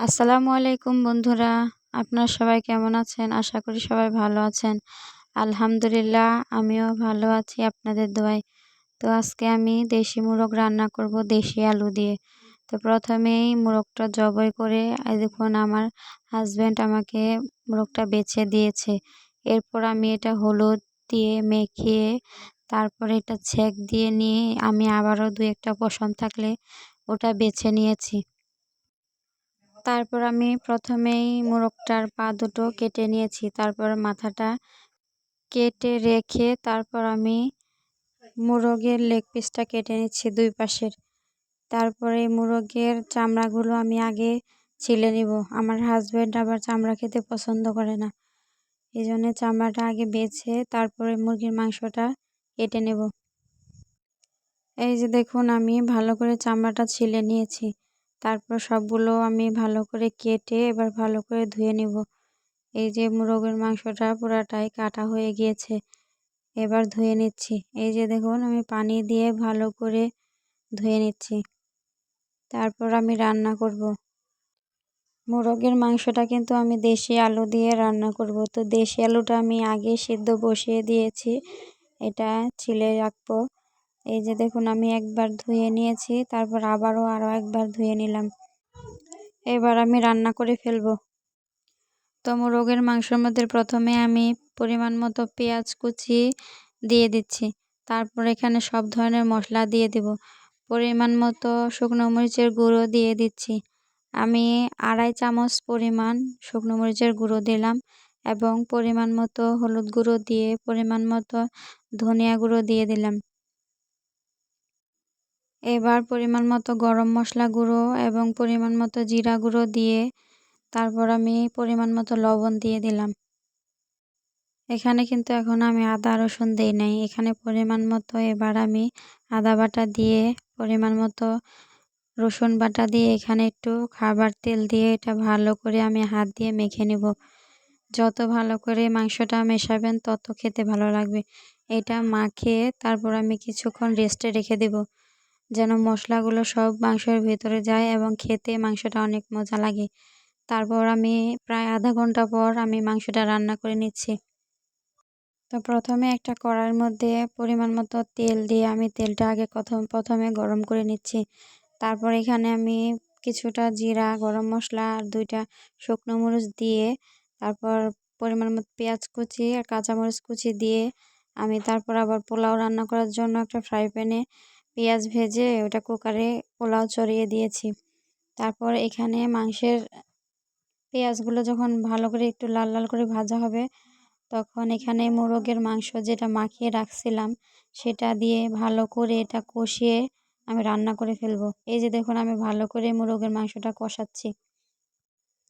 আসসালামু আলাইকুম বন্ধুরা, আপনারা সবাই কেমন আছেন? আশা করি সবাই ভালো আছেন। আলহামদুলিল্লাহ, আমিও ভালো আছি আপনাদের দোয়ায়। তো আজকে আমি দেশি মোরগ রান্না করব দেশি আলু দিয়ে। তো প্রথমেই মোরগটা জবাই করে দেখুন আমার হাজব্যান্ড আমাকে মোরগটা বেছে দিয়েছে। এরপর আমি এটা হলুদ দিয়ে মেখিয়ে তারপরে এটা ছেঁক দিয়ে নিয়ে আমি আবারও দু একটা পশম থাকলে ওটা বেছে নিয়েছি। তারপর আমি প্রথমেই মোরগটার পা দুটো কেটে নিয়েছি। তারপর মাথাটা কেটে রেখে তারপর আমি মোরগের লেগ পিসটা কেটে নিচ্ছি দুই পাশের। তারপরে মোরগের চামড়াগুলো আমি আগে ছিলে নিব। আমার হাজব্যান্ড আবার চামড়া খেতে পছন্দ করে না। এই জন্যে চামড়াটা আগে বেছে তারপরে মুরগির মাংসটা কেটে নেব। এই যে দেখুন, আমি ভালো করে চামড়াটা ছিলে নিয়েছি। তারপর সবগুলো আমি ভালো করে কেটে এবার ভালো করে ধুয়ে নিব। এই যে মুরগের মাংসটা পুরাটাই কাটা হয়ে গিয়েছে, এবার ধুয়ে নিচ্ছি। এই যে দেখুন, আমি পানি দিয়ে ভালো করে ধুয়ে নিচ্ছি। তারপর আমি রান্না করব। মোরগের মাংসটা কিন্তু আমি দেশি আলু দিয়ে রান্না করব। তো দেশি আলুটা আমি আগে সিদ্ধ বসিয়ে দিয়েছি, এটা ছিলে রাখব। এই যে দেখুন, আমি একবার ধুয়ে নিয়েছি, তারপর আবারও আরও একবার ধুয়ে নিলাম। এবার আমি রান্না করে ফেলব। তো মোরগের মাংসের মধ্যে প্রথমে আমি পরিমাণ মতো পেঁয়াজ কুচি দিয়ে দিচ্ছি। তারপর এখানে সব ধরনের মশলা দিয়ে দেব। পরিমাণ মতো শুকনো মরিচের গুঁড়ো দিয়ে দিচ্ছি। আমি আড়াই চামচ পরিমাণ শুকনো মরিচের গুঁড়ো দিলাম এবং পরিমাণ মতো হলুদ গুঁড়ো দিয়ে পরিমাণ মতো ধনিয়া গুঁড়ো দিয়ে দিলাম। এবার পরিমাণ মতো গরম মশলা গুঁড়ো এবং পরিমাণ মতো জিরা গুঁড়ো দিয়ে তারপর আমি পরিমাণ মতো লবণ দিয়ে দিলাম। এখানে কিন্তু এখন আমি আদা, রসুন দিই নাই। এখানে পরিমাণ মতো এবার আমি আদা বাটা দিয়ে পরিমাণ মতো রসুন বাটা দিয়ে এখানে একটু খাবার তেল দিয়ে এটা ভালো করে আমি হাত দিয়ে মেখে নেব। যত ভালো করে মাংসটা মেশাবেন তত খেতে ভালো লাগবে। এটা মাখিয়ে তারপর আমি কিছুক্ষণ রেস্টে রেখে দেব। যেন মশলাগুলো সব মাংসের ভেতরে যায় এবং খেতে মাংসটা অনেক মজা লাগে। তারপর আমি প্রায় আধা ঘণ্টা পর আমি মাংসটা রান্না করে নিচ্ছি। তো প্রথমে একটা কড়াইয়ের মধ্যে পরিমাণ মতো তেল দিয়ে আমি তেলটা আগে প্রথম, প্রথমে গরম করে নিচ্ছি। তারপর এখানে আমি কিছুটা জিরা, গরম মশলা আর দুইটা শুকনো মরিচ দিয়ে, তারপর পরিমাণ মতো পেঁয়াজ কুচি আর কাঁচামরিচ কুচি দিয়ে আমি তারপর আবার পোলাও রান্না করার জন্য একটা ফ্রাই প্যানে পেঁয়াজ ভেজে ওটা কুকারে পোলাও চড়িয়ে দিয়েছি। তারপর এখানে মাংসের পেঁয়াজগুলো যখন ভালো করে একটু লাল লাল করে ভাজা হবে, তখন এখানে মোরগের মাংস যেটা মাখিয়ে রাখছিলাম, সেটা দিয়ে ভালো করে এটা কষিয়ে আমি রান্না করে ফেলব। এই যে দেখুন, আমি ভালো করে মোরগের মাংসটা কষাচ্ছি।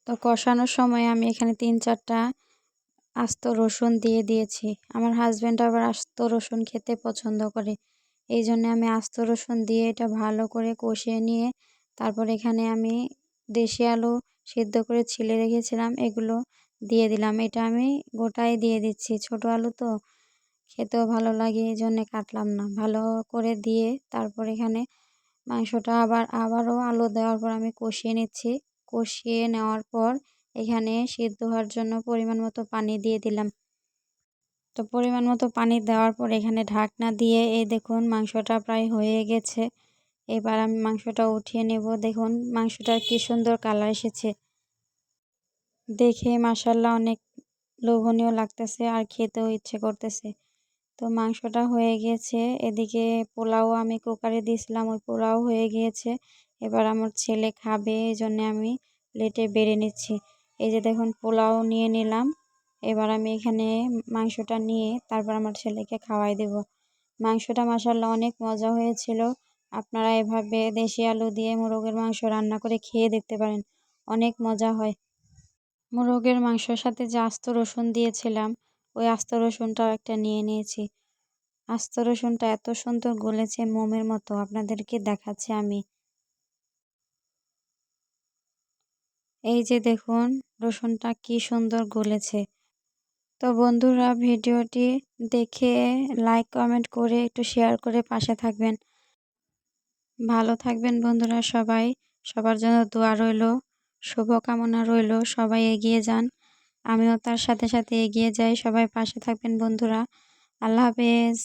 তো কষানোর সময় আমি এখানে তিন চারটা আস্ত রসুন দিয়ে দিয়েছি। আমার হাজব্যান্ড আবার আস্ত রসুন খেতে পছন্দ করে। এই জন্য আমি আস্ত রসুন দিয়ে এটা ভালো করে কষিয়ে নিয়ে তারপর এখানে আমি দেশি আলু সিদ্ধ করে ছিলে রেখেছিলাম, এগুলো দিয়ে দিলাম। এটা আমি গোটাই দিয়ে দিচ্ছি, ছোট আলু তো। খেতেও ভালো লাগে এই জন্যে কাটলাম না। ভালো করে দিয়ে তারপর এখানে মাংসটা আবার, আবারও আলু দেওয়ার পর আমি কষিয়ে নিচ্ছি। কষিয়ে নেওয়ার পর এখানে সিদ্ধ হওয়ার জন্য পরিমাণ মতো পানি দিয়ে দিলাম। তো পরিমাণ মতো পানি দেওয়ার পর এখানে ঢাকনা দিয়ে, এই দেখুন মাংসটা প্রায় হয়ে গেছে। এবার আমি মাংসটা উঠিয়ে নেব। দেখুন মাংসটা কি সুন্দর কালার এসেছে। দেখে মাসাল্লাহ অনেক লোভনীয় লাগতেছে আর খেতেও ইচ্ছে করতেছে। তো মাংসটা হয়ে গিয়েছে এদিকে পোলাও আমি কুকারে দিয়েছিলাম, ওই পোলাও হয়ে গিয়েছে। এবার আমার ছেলে খাবে এই জন্যে আমি প্লেটে বেড়ে নিচ্ছি। এই যে দেখুন পোলাও নিয়ে নিলাম। এবার আমি এখানে মাংসটা নিয়ে তারপর আমার ছেলেকে খাওয়াই দেব। মাংসটা মাসাল্লাহ অনেক মজা হয়েছিল। আপনারা এভাবে দেশি আলু দিয়ে মোরগের মাংস রান্না করে খেয়ে দেখতে পারেন, অনেক মজা হয়। মোরগের মাংসের সাথে যে আস্ত রসুন দিয়েছিলাম, ওই আস্ত রসুনটাও একটা নিয়ে নিয়েছি। আস্ত রসুনটা এত সুন্দর গলেছে মোমের মতো, আপনাদেরকে দেখাচ্ছি আমি। এই যে দেখুন, রসুনটা কি সুন্দর গলেছে। তো বন্ধুরা ভিডিওটি দেখে লাইক কমেন্ট করে একটু শেয়ার করে পাশে থাকবেন। ভালো থাকবেন বন্ধুরা সবাই। সবার জন্য দোয়া রইল, শুভকামনা রইল, সবাই এগিয়ে যান। আমিও তার সাথে সাথে এগিয়ে যাই, সবাই পাশে থাকবেন বন্ধুরা। আল্লাহ হাফেজ।